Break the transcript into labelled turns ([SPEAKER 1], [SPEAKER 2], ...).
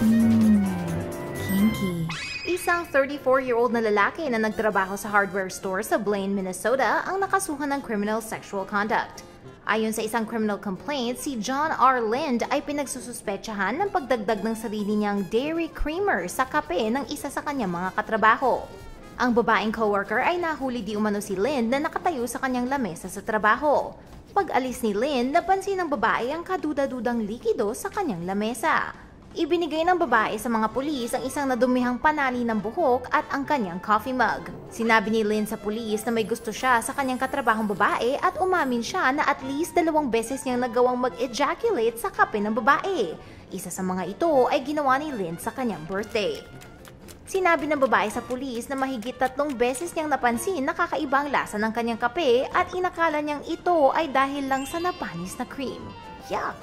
[SPEAKER 1] Mmm, kinky.
[SPEAKER 2] Isang 34-year-old na lalaki na nagtrabaho sa hardware store sa Blaine, Minnesota ang nakasuhan ng criminal sexual conduct. Ayon sa isang criminal complaint, si John R. Lind ay pinagsususpetsahan ng pagdagdag ng sarili niyang dairy creamer sa kape ng isa sa kanyang mga katrabaho. Ang babaeng coworker ay nahuli di umano si Lind na nakatayo sa kanyang lamesa sa trabaho. Pag alis ni Lind, napansin ng babae ang kaduda-dudang likido sa kanyang lamesa. Ibinigay ng babae sa mga pulis ang isang nadumihang panani ng buhok at ang kanyang coffee mug. Sinabi ni Lynn sa pulis na may gusto siya sa kanyang katrabahong babae at umamin siya na at least dalawang beses niyang nagawang mag-ejaculate sa kape ng babae. Isa sa mga ito ay ginawa ni Lynn sa kanyang birthday. Sinabi ng babae sa pulis na mahigit tatlong beses niyang napansin na kakaiba ang lasa ng kanyang kape at inakala niyang ito ay dahil lang sa napanis na cream. Yuck!